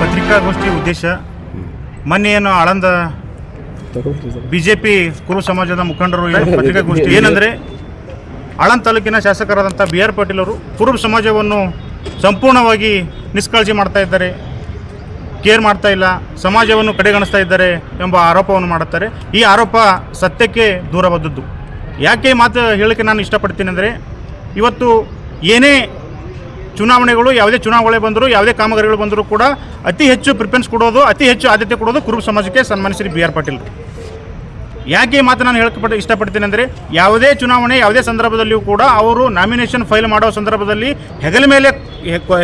ಪತ್ರಿಕಾಗೋಷ್ಠಿ ಉದ್ದೇಶ ಮೊನ್ನೆ ಏನು ಆಳಂದ ಬಿಜೆಪಿ ಕುರು ಸಮಾಜದ ಮುಖಂಡರು ಪತ್ರಿಕಾ ಪತ್ರಿಕಾಗೋಷ್ಠಿ ಏನಂದ್ರೆ ಆಳಂದ ತಾಲೂಕಿನ ಶಾಸಕರಾದಂಥ ಬಿ ಆರ್ ಪಾಟೀಲ್ ಅವರು ಕುರುಬ ಸಮಾಜವನ್ನು ಸಂಪೂರ್ಣವಾಗಿ ನಿಷ್ಕಾಳಜಿ ಮಾಡ್ತಾ ಇದ್ದಾರೆ ಕೇರ್ ಮಾಡ್ತಾ ಇಲ್ಲ ಸಮಾಜವನ್ನು ಕಡೆಗಣಿಸ್ತಾ ಇದ್ದಾರೆ ಎಂಬ ಆರೋಪವನ್ನು ಮಾಡುತ್ತಾರೆ. ಈ ಆರೋಪ ಸತ್ಯಕ್ಕೆ ದೂರವಾದದ್ದು. ಯಾಕೆ ಮಾತು ಹೇಳಕ್ಕೆ ನಾನು ಇಷ್ಟಪಡ್ತೀನಿ ಅಂದರೆ ಇವತ್ತು ಏನೇ ಚುನಾವಣೆಗಳು, ಯಾವುದೇ ಚುನಾವಣೆ ಬಂದರೂ, ಯಾವುದೇ ಕಾಮಗಾರಿಗಳು ಬಂದರೂ ಕೂಡ ಅತಿ ಹೆಚ್ಚು ಪ್ರಿಫರೆನ್ಸ್ ಕೊಡೋದು, ಅತಿ ಹೆಚ್ಚು ಆದ್ಯತೆ ಕೊಡೋದು ಕುರುಬ ಸಮಾಜಕ್ಕೆ ಸನ್ಮಾನಿಸಿರಿ ಬಿ ಆರ್ ಪಾಟೀಲ್. ಯಾಕೆ ಈ ಮಾತು ನಾನು ಹೇಳಕ್ಕೆ ಇಷ್ಟಪಡ್ತೀನಿ ಅಂದರೆ ಯಾವುದೇ ಚುನಾವಣೆ, ಯಾವುದೇ ಸಂದರ್ಭದಲ್ಲಿಯೂ ಕೂಡ ಅವರು ನಾಮಿನೇಷನ್ ಫೈಲ್ ಮಾಡೋ ಸಂದರ್ಭದಲ್ಲಿ ಹೆಗಲ ಮೇಲೆ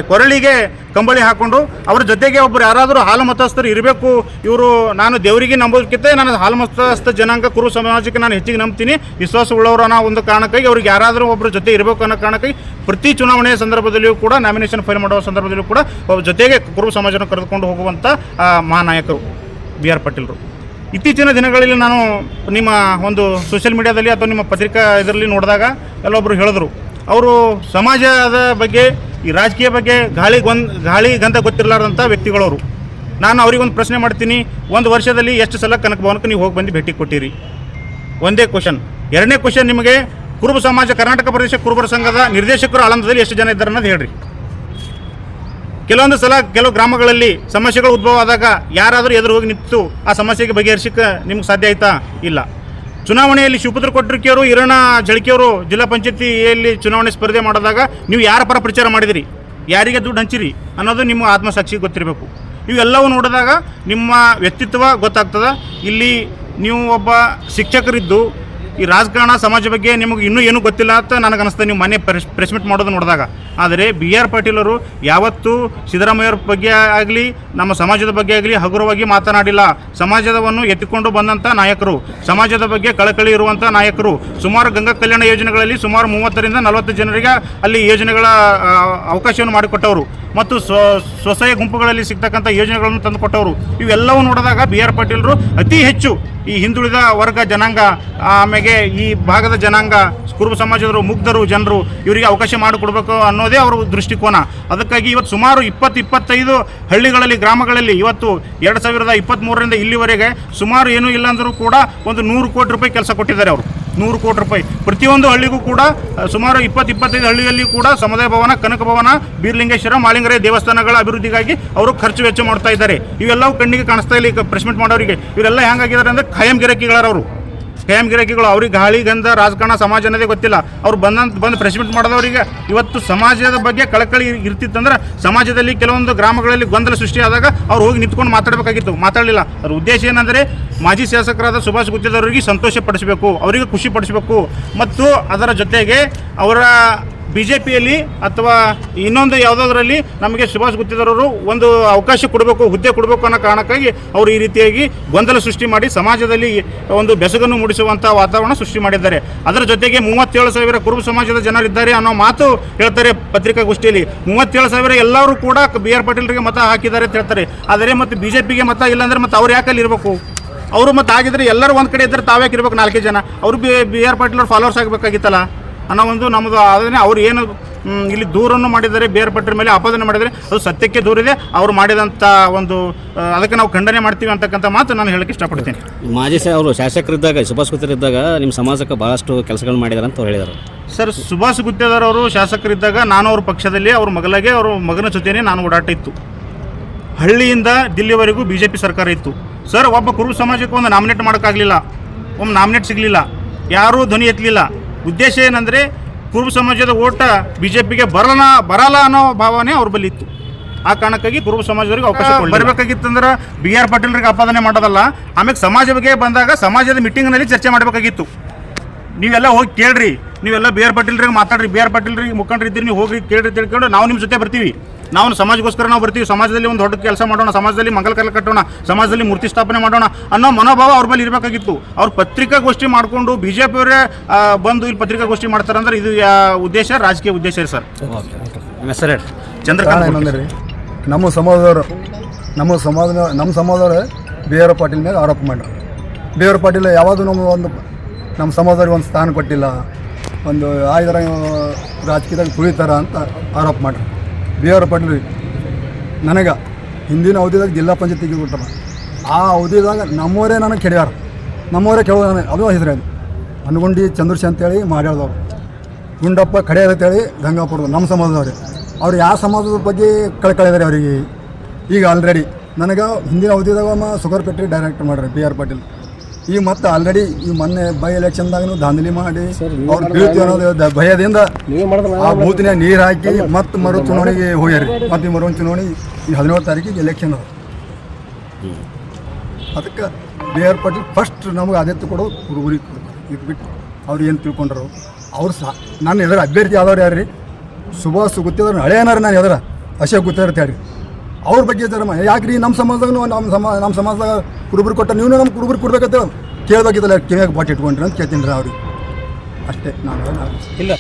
ಕೊರಳಿಗೆ ಕಂಬಳಿ ಹಾಕೊಂಡು ಅವ್ರ ಜೊತೆಗೆ ಒಬ್ಬರು ಯಾರಾದರೂ ಹಾಲು ಮತಸ್ಥರು ಇರಬೇಕು, ಇವರು ನಾನು ದೇವರಿಗೆ ನಂಬೋದಕ್ಕಿಂತ ನಾನು ಹಾಲು ಮತಸ್ಥ ಜನಾಂಗ, ಕುರು ಸಮಾಜಕ್ಕೆ ನಾನು ಹೆಚ್ಚಿಗೆ ನಂಬ್ತೀನಿ. ವಿಶ್ವಾಸ ಉಳ್ಳವರು ಅನ್ನೋ ಒಂದು ಕಾರಣಕ್ಕಾಗಿ ಅವ್ರಿಗೆ ಯಾರಾದರೂ ಒಬ್ಬರ ಜೊತೆ ಇರಬೇಕು ಅನ್ನೋ ಕಾರಣಕ್ಕಾಗಿ ಪ್ರತಿ ಚುನಾವಣೆಯ ಸಂದರ್ಭದಲ್ಲಿಯೂ ಕೂಡ ನಾಮಿನೇಷನ್ ಫೈಲ್ ಮಾಡುವ ಸಂದರ್ಭದಲ್ಲಿಯೂ ಕೂಡ ಜೊತೆಗೆ ಕುರು ಸಮಾಜನ ಕರೆದುಕೊಂಡು ಹೋಗುವಂಥ ಮಹಾನಾಯಕರು ಬಿ ಆರ್ ಪಾಟೀಲ್ರು. ಇತ್ತೀಚಿನ ದಿನಗಳಲ್ಲಿ ನಾನು ನಿಮ್ಮ ಒಂದು ಸೋಷಿಯಲ್ ಮೀಡಿಯಾದಲ್ಲಿ ಅಥವಾ ನಿಮ್ಮ ಪತ್ರಿಕಾ ಇದರಲ್ಲಿ ನೋಡಿದಾಗ ಎಲ್ಲೊಬ್ಬರು ಹೇಳಿದ್ರು. ಅವರು ಸಮಾಜದ ಬಗ್ಗೆ ಈ ರಾಜಕೀಯ ಬಗ್ಗೆ ಗಾಳಿ ಗೊಂದ್, ಗಾಳಿ ಗಂಧ ಗೊತ್ತಿರಲಾರ್ದಂಥ ವ್ಯಕ್ತಿಗಳವರು. ನಾನು ಅವರಿಗೊಂದು ಪ್ರಶ್ನೆ ಮಾಡ್ತೀನಿ. ಒಂದು ವರ್ಷದಲ್ಲಿ ಎಷ್ಟು ಸಲ ಕನಕ ಭವನಕ್ಕೆ ನೀವು ಹೋಗಿ ಬಂದು ಭೇಟಿ ಕೊಟ್ಟಿರಿ? ಒಂದೇ ಕ್ವಶನ್ ಎರಡನೇ ಕ್ವಶನ್ ನಿಮಗೆ ಕುರುಬ ಸಮಾಜ, ಕರ್ನಾಟಕ ಪ್ರದೇಶ ಕುರುಬರ ಸಂಘದ ನಿರ್ದೇಶಕರು ಆಳಂದದಲ್ಲಿ ಎಷ್ಟು ಜನ ಇದ್ದಾರೆ ಅನ್ನೋದು ಹೇಳ್ರಿ. ಕೆಲವೊಂದು ಸಲ ಕೆಲವು ಗ್ರಾಮಗಳಲ್ಲಿ ಸಮಸ್ಯೆಗಳು ಉದ್ಭವ ಆದಾಗ ಯಾರಾದರೂ ಎದುರು ಹೋಗಿ ನಿಂತು ಆ ಸಮಸ್ಯೆಗೆ ಬಗೆಹರಿಸಕ್ಕೆ ನಿಮ್ಗೆ ಸಾಧ್ಯ ಆಯ್ತಾ? ಇಲ್ಲ. ಚುನಾವಣೆಯಲ್ಲಿ ಶಿವಪುತ್ರ ಕೊಟ್ರಿಕೆಯವರು ಹಿರಣ ಜಳಕಿಯವರು ಜಿಲ್ಲಾ ಪಂಚಾಯತಿಯಲ್ಲಿ ಚುನಾವಣೆ ಸ್ಪರ್ಧೆ ಮಾಡಿದಾಗ ನೀವು ಯಾರ ಪರ ಪ್ರಚಾರ ಮಾಡಿದಿರಿ? ಯಾರಿಗೆ ದುಡ್ಡು ಹಂಚಿರಿ ಅನ್ನೋದು ನಿಮ್ಮ ಆತ್ಮಸಾಕ್ಷಿ ಗೊತ್ತಿರಬೇಕು. ಇವೆಲ್ಲವೂ ನೋಡಿದಾಗ ನಿಮ್ಮ ವ್ಯಕ್ತಿತ್ವ ಗೊತ್ತಾಗ್ತದೆ. ಇಲ್ಲಿ ನೀವು ಒಬ್ಬ ಶಿಕ್ಷಕರಿದ್ದು ಈ ರಾಜಕಾರಣ ಸಮಾಜ ಬಗ್ಗೆ ನಿಮಗೆ ಇನ್ನೂ ಏನೂ ಗೊತ್ತಿಲ್ಲ ಅಂತ ನನಗೆ ಅನಿಸ್ತದೆ ನೀವು ಮನೆ ಪ್ರೆಸ್ ಪ್ರೆಸ್ ಮೀಟ್ ಮಾಡೋದು ನೋಡಿದಾಗ. ಆದರೆ ಬಿ ಆರ್ ಪಾಟೀಲ್ ಅವರು ಯಾವತ್ತೂ ಸಿದ್ದರಾಮಯ್ಯವ್ರ ಬಗ್ಗೆ ಆಗಲಿ, ನಮ್ಮ ಸಮಾಜದ ಬಗ್ಗೆ ಆಗಲಿ ಹಗುರವಾಗಿ ಮಾತನಾಡಿಲ್ಲ. ಸಮಾಜದವನ್ನು ಎತ್ತಿಕೊಂಡು ಬಂದಂಥ ನಾಯಕರು, ಸಮಾಜದ ಬಗ್ಗೆ ಕಳಕಳಿ ಇರುವಂಥ ನಾಯಕರು, ಸುಮಾರು ಗಂಗಾ ಕಲ್ಯಾಣ ಯೋಜನೆಗಳಲ್ಲಿ ಸುಮಾರು ಮೂವತ್ತರಿಂದ ನಲವತ್ತು ಜನರಿಗೆ ಅಲ್ಲಿ ಯೋಜನೆಗಳ ಅವಕಾಶವನ್ನು ಮಾಡಿಕೊಟ್ಟವರು. ಮತ್ತು ಸ್ವ ಸ್ವಸಹಾಯ ಗುಂಪುಗಳಲ್ಲಿ ಸಿಗ್ತಕ್ಕಂಥ ಯೋಜನೆಗಳನ್ನು ತಂದುಕೊಟ್ಟವರು. ಇವೆಲ್ಲವೂ ನೋಡಿದಾಗ ಬಿ ಆರ್ ಪಾಟೀಲರು ಅತಿ ಹೆಚ್ಚು ಈ ಹಿಂದುಳಿದ ವರ್ಗ ಜನಾಂಗ ಆಮೇಲೆ ಈ ಭಾಗದ ಜನಾಂಗ, ಕುರುಬ ಸಮಾಜದವರು, ಮುಗ್ಧರು, ಜನರು ಇವರಿಗೆ ಅವಕಾಶ ಮಾಡಿಕೊಡ್ಬೇಕು ಅನ್ನೋದೇ ಅವರ ದೃಷ್ಟಿಕೋನ. ಅದಕ್ಕಾಗಿ ಇವತ್ತು ಸುಮಾರು ಇಪ್ಪತ್ತು ಇಪ್ಪತ್ತೈದು ಹಳ್ಳಿಗಳಲ್ಲಿ, ಗ್ರಾಮಗಳಲ್ಲಿ ಇವತ್ತು ಎರಡು ಸಾವಿರದ ಇಪ್ಪತ್ತ್ಮೂರರಿಂದ ಇಲ್ಲಿವರೆಗೆ ಸುಮಾರು ಏನೂ ಇಲ್ಲ ಅಂದರೂ ಕೂಡ ಒಂದು ನೂರು ಕೋಟಿ ರೂಪಾಯಿ ಕೆಲಸ ಕೊಟ್ಟಿದ್ದಾರೆ ಅವರು. ನೂರು ಕೋಟಿ ರೂಪಾಯಿ. ಪ್ರತಿಯೊಂದು ಹಳ್ಳಿಗೂ ಕೂಡ ಸುಮಾರು ಇಪ್ಪತ್ತು ಇಪ್ಪತ್ತೈದು ಹಳ್ಳಿಯಲ್ಲಿ ಕೂಡ ಸಮುದಾಯ ಭವನ, ಕನಕ ಭವನ, ಬೀರ್ಲಿಂಗೇಶ್ವರ ಮಾಲಿಂಗರೇ ದೇವಸ್ಥಾನಗಳ ಅಭಿವೃದ್ಧಿಗಾಗಿ ಅವರು ಖರ್ಚು ವೆಚ್ಚ ಮಾಡ್ತಾ ಇದ್ದಾರೆ. ಇವೆಲ್ಲವೂ ಕಣ್ಣಿಗೆ ಕಾಣಿಸ್ತಾ ಇಲ್ಲ ಈಗ ಪ್ರೆಸ್ ಮಾಡೋರಿಗೆ. ಇವರೆಲ್ಲ ಹೆಂಗಾಗಿದ್ದಾರೆ ಅಂದರೆ ಖಾಯಂ ಗಿರಾಕಿಗಳವ್ರು ಖಾಯಂ ಗಿರಾಕಿಗಳು ಅವ್ರಿಗೆ ಗಾಳಿ, ಗಂಧ, ರಾಜಕಾರಣ, ಸಮಾಜ ಅನ್ನೋದೇ ಗೊತ್ತಿಲ್ಲ. ಅವ್ರು ಬಂದಂತ ಬಂದು ಪ್ರೆಸಿಮೆಂಟ್ ಮೀಟ್ ಮಾಡೋದವರಿಗೆ ಇವತ್ತು ಸಮಾಜದ ಬಗ್ಗೆ ಕಳಕಳಿ ಇರ್ತಿತ್ತಂದ್ರೆ ಸಮಾಜದಲ್ಲಿ ಕೆಲವೊಂದು ಗ್ರಾಮಗಳಲ್ಲಿ ಗೊಂದಲ ಸೃಷ್ಟಿಯಾದಾಗ ಅವ್ರು ಹೋಗಿ ನಿಂತ್ಕೊಂಡು ಮಾತಾಡಬೇಕಾಗಿತ್ತು. ಮಾತಾಡಲಿಲ್ಲ. ಅದ್ರ ಉದ್ದೇಶ ಏನಂದರೆ ಮಾಜಿ ಶಾಸಕರಾದ ಸುಭಾಷ್ ಗುತ್ತಿದವರಿಗೆ ಸಂತೋಷ ಪಡಿಸಬೇಕು, ಅವರಿಗೆ ಖುಷಿ ಪಡಿಸಬೇಕು. ಮತ್ತು ಅದರ ಜೊತೆಗೆ ಅವರ ಬಿ ಜೆ ಪಿಯಲ್ಲಿ ಅಥವಾ ಇನ್ನೊಂದು ಯಾವುದಾದ್ರಲ್ಲಿ ನಮಗೆ ಸುಭಾಷ್ ಗುತ್ತಿದಾರರು ಒಂದು ಅವಕಾಶ ಕೊಡಬೇಕು, ಹುದ್ದೆ ಕೊಡಬೇಕು ಅನ್ನೋ ಕಾರಣಕ್ಕಾಗಿ ಅವರು ಈ ರೀತಿಯಾಗಿ ಗೊಂದಲ ಸೃಷ್ಟಿ ಮಾಡಿ ಸಮಾಜದಲ್ಲಿ ಒಂದು ಬೆಸಗನ್ನು ಮೂಡಿಸುವಂಥ ವಾತಾವರಣ ಸೃಷ್ಟಿ ಮಾಡಿದ್ದಾರೆ. ಅದರ ಜೊತೆಗೆ ಮೂವತ್ತೇಳು ಸಾವಿರ ಕುರುಬ ಸಮಾಜದ ಜನರಿದ್ದಾರೆ ಅನ್ನೋ ಮಾತು ಹೇಳ್ತಾರೆ ಪತ್ರಿಕಾಗೋಷ್ಠಿಯಲ್ಲಿ. ಮೂವತ್ತೇಳು ಸಾವಿರ ಎಲ್ಲರೂ ಕೂಡ ಬಿ ಆರ್ ಪಾಟೀಲ್ರಿಗೆ ಮತ ಹಾಕಿದ್ದಾರೆ ಅಂತ ಹೇಳ್ತಾರೆ. ಆದರೆ ಮತ್ತು ಬಿ ಜೆ ಪಿಗೆ ಮತ ಇಲ್ಲಾಂದ್ರೆ ಮತ್ತೆ ಅವ್ರು ಯಾಕಲ್ಲಿ ಇರಬೇಕು? ಅವರು ಮತ್ತು ಆಗಿದ್ರೆ ಎಲ್ಲರೂ ಒಂದು ಕಡೆ ಇದ್ದರೆ ತಾವೇ ಇರ್ಬೇಕು ನಾಲ್ಕೈದು ಜನ? ಅವರು ಬಿ ಬಿ ಆರ್ ಪಾಟೀಲ್ ಅವ್ರ ಫಾಲೋವರ್ಸ್ ಆಗಬೇಕಾಗಿತ್ತಲ್ಲ? ಅನ್ನೋ ಒಂದು ನಮ್ಮದು ಅದನ್ನೇ ಅವ್ರು ಏನು ಇಲ್ಲಿ ದೂರನ್ನು ಮಾಡಿದ್ದಾರೆ ಬೇರ್ಪಟ್ಟರ ಮೇಲೆ ಆಪಾದನೆ ಮಾಡಿದರೆ ಅದು ಸತ್ಯಕ್ಕೆ ದೂರಿದೆ. ಅವ್ರು ಮಾಡಿದಂಥ ಒಂದು ಅದಕ್ಕೆ ನಾವು ಖಂಡನೆ ಮಾಡ್ತೀವಿ ಅಂತಕ್ಕಂಥ ಮಾತು ನಾನು ಹೇಳಕ್ಕೆ ಇಷ್ಟಪಡ್ತೀನಿ. ಮಾಜಿ ಸರ್ ಅವರು ಶಾಸಕರಿದ್ದಾಗ ಸುಭಾಷ್ ಇದ್ದಾಗ ನಿಮ್ಮ ಸಮಾಜಕ್ಕೆ ಭಾಳಷ್ಟು ಕೆಲಸಗಳು ಮಾಡಿದ್ದಾರೆ ಅಂತ ಅವ್ರು ಹೇಳಿದರು. ಸರ್ ಸುಭಾಷ್ ಗುತ್ತೇದಾರ್ ಅವರು ಶಾಸಕರಿದ್ದಾಗ ನಾನು ಅವ್ರ ಪಕ್ಷದಲ್ಲಿ ಅವ್ರ ಮಗಲಾಗೆ ಅವ್ರ ಮಗನ ಜೊತೆನೇ ನಾನು ಓಡಾಟ ಇತ್ತು. ಹಳ್ಳಿಯಿಂದ ದಿಲ್ಲಿವರೆಗೂ ಬಿ ಜೆ ಪಿ ಸರ್ಕಾರ ಇತ್ತು. ಸರ್ ಒಬ್ಬ ಕುರುಬ ಸಮಾಜಕ್ಕೆ ಒಂದು ನಾಮಿನೇಟ್ ಮಾಡೋಕ್ಕಾಗಲಿಲ್ಲ. ಒಮ್ಮೆ ನಾಮಿನೇಟ್ ಸಿಗಲಿಲ್ಲ. ಯಾರೂ ಧ್ವನಿ ಎತ್ತಲಿಲ್ಲ. ಉದ್ದೇಶ ಏನಂದರೆ ಕುರುಬ ಸಮಾಜದ ಓಟ ಬಿ ಜೆ ಪಿಗೆ ಬರಲ್ಲ ಬರಲ್ಲ ಅನ್ನೋ ಭಾವನೆ ಅವ್ರ ಬಳಿ ಇತ್ತು ಆ ಕಾರಣಕ್ಕಾಗಿ ಕುರುಬ ಸಮಾಜದವರಿಗೆ ಅವಕಾಶ ಬರಬೇಕಾಗಿತ್ತಂದ್ರೆ ಬಿ ಆರ್ ಪಾಟೀಲ್ರಿಗೆ ಆಪಾದನೆ ಮಾಡೋದಲ್ಲ ಆಮೇಲೆ ಸಮಾಜ ಬಗ್ಗೆ ಬಂದಾಗ ಸಮಾಜದ ಮೀಟಿಂಗ್ನಲ್ಲಿ ಚರ್ಚೆ ಮಾಡಬೇಕಾಗಿತ್ತು. ನೀವೆಲ್ಲ ಹೋಗಿ ಕೇಳ್ರಿ ನೀವೆಲ್ಲ ಬಿ ಆರ್ ಪಾಟೀಲ್ರಿಗೆ ಮಾತಾಡ್ರಿ ಬಿ ಆರ್ ಪಾಟೀಲ್ರಿಗೆ ಮುಖಂಡರಿದ್ದೀರಿ ನೀವು ಹೋಗ್ರಿ ಕೇಳ್ರಿ ತಿಳ್ಕೊಂಡು ನಾವು ನಿಮ್ಮ ಜೊತೆ ಬರ್ತೀವಿ. ನಾವು ಸಮಾಜಗೋಸ್ಕರ ನಾವು ಬರ್ತೀವಿ. ಸಮಾಜದಲ್ಲಿ ಒಂದು ದೊಡ್ಡ ಕೆಲಸ ಮಾಡೋಣ ಸಮಾಜದಲ್ಲಿ ಮಂಗಲ ಕಲೆ ಕಟ್ಟೋಣ ಸಮಾಜದಲ್ಲಿ ಮೂರ್ತಿ ಸ್ಥಾಪನೆ ಮಾಡೋಣ ಅನ್ನೋ ಮನೋಭಾವ ಅವ್ರ ಮೇಲೆ ಇರಬೇಕಾಗಿತ್ತು. ಅವ್ರು ಪತ್ರಿಕಾಗೋಷ್ಠಿ ಮಾಡಿಕೊಂಡು ಬಿ ಜೆ ಪಿಯವರೇ ಬಂದು ಇಲ್ಲಿ ಪತ್ರಿಕಾಗೋಷ್ಠಿ ಮಾಡ್ತಾರೆ ಅಂದ್ರೆ ಇದು ಯಾ ಉದ್ದೇಶ ರಾಜಕೀಯ ಉದ್ದೇಶ ರೀ ಸರ್. ಹೆಸರು ಚಂದ್ರಕಾಂತ್ ಏನಂದ್ರೆ ರೀ ನಮ್ಮ ಸಮಾಜದವರು ನಮ್ಮ ಸಮಾಜ ನಮ್ಮ ಸಮಾಜದವರು ಬಿ ಆರ್ ಪಾಟೀಲ್ ಮೇಲೆ ಆರೋಪ ಮಾಡ್ರು ಬಿ ಆರ್ ಪಾಟೀಲ್ ಯಾವುದು ನಮ್ಮ ಒಂದು ನಮ್ಮ ಸಮಾಜದವ್ರಿಗೆ ಒಂದು ಸ್ಥಾನ ಕೊಟ್ಟಿಲ್ಲ. ಒಂದು ಆಯ್ದರ ರಾಜಕೀಯದಾಗ ತುಳಿತಾರ ಅಂತ ಆರೋಪ ಮಾಡ್ರಿ ಬಿ ಆರ್ ಪಾಟೀಲ್ ನನಗೆ ಹಿಂದಿನ ಅವಧಿದಾಗ ಜಿಲ್ಲಾ ಪಂಚಾಯತ್ ಕೊಟ್ಟರ ಆ ಅವಧಿದಾಗ ನಮ್ಮವರೇ ನನಗೆ ಕೆಡ್ಯಾರ. ನಮ್ಮವರೇ ಕೆಡೋ ನನಗೆ. ಅದು ಹೆಸರು ಅದು ಅನ್ಗುಂಡಿ ಚಂದ್ರಶ್ ಅಂತೇಳಿ ಮಾಡ್ಯಾಳ್ದವ್ರು. ಗುಂಡಪ್ಪ ಕಡೆ ಅಂತೇಳಿ ಗಂಗಾಪುರದ ನಮ್ಮ ಸಮಾಜದವ್ರೆ. ಅವ್ರು ಯಾವ ಸಮಾಜದ ಬಗ್ಗೆ ಕಳ್ಕಳಿದಾರೆ ಅವರಿಗೆ? ಈಗ ಆಲ್ರೆಡಿ ನನಗೆ ಹಿಂದಿನ ಅವಧಿದಾಗ ಸುಗರ್ ಫ್ಯಾಕ್ಟ್ರಿ ಡೈರೆಕ್ಟರ್ ಮಾಡ್ರಿ ಬಿ ಆರ್ ಪಾಟೀಲ್ ಈಗ ಮತ್ತೆ ಆಲ್ರೆಡಿ ಈ ಮೊನ್ನೆ ಬೈ ಎಲೆಕ್ಷನ್ದಾಗ ದಾಂಧಲಿ ಮಾಡಿ ಅವ್ರು ಬೀಳ್ತೀವಿ ಅನ್ನೋದು ದ- ಭಯದಿಂದ ಆ ಬೂತಿನ ನೀರು ಹಾಕಿ ಮತ್ತೆ ಮರು ಚುನಾವಣೆಗೆ ಹೋಗ್ಯಾರಿ ಮತ್ತೆ ಈ ಮರು ಚುನಾವಣೆ ಈ ಹದಿನೇಳು ತಾರೀಕಿಗೆ ಎಲೆಕ್ಷನ್ ಅದ ಅದಕ್ಕೆ ಬೇರ್ ಪಟ್ಟಿ ಫಸ್ಟ್ ನಮ್ಗೆ ಆದ್ಯತೆ ಕೊಡೋದು ಹುಡುಗರಿಗೆ ಇದು ಬಿಟ್ಟು ಅವ್ರು ಏನು ತಿಳ್ಕೊಂಡ್ರು? ಅವ್ರು ಸಹ ನನ್ನ ಎದುರು ಅಭ್ಯರ್ಥಿ ಆದವ್ರು ಯಾರು ರೀ ಸುಭಾಷ್ ಹಳೆ ಏನಾರ ನಾನು ಎದುರ. ಅಶೋಕ್ ಗುತ್ತಿದಾರ ಅಂತ ಅವ್ರ ಬಗ್ಗೆ ಜರ ಯಾಕೆ ನಮ್ಮ ಸಮಾಜದಾಗ ನಮ್ಮ ಸಮಾ ನಮ್ಮ ಸಮಾಜದಾಗ ಕುರುಬರು ಕೊಟ್ಟ ನೀವು ನಮ್ಮ ಕುರುಬರು ಕೊಡ್ಬೇಕಂತ ಕೇಳಬೇಕಿದ್ದಲ್ಲ ಕಿವಿಯಾಗ ಬಾಟ್ ಇಟ್ಕೊಂಡ್ರಿ ಅಂತ ಕೇಳ್ತೀನಿ ರೀ ಅವ್ರಿಗೆ. ಅಷ್ಟೇ, ನಾನು ಇಲ್ಲ.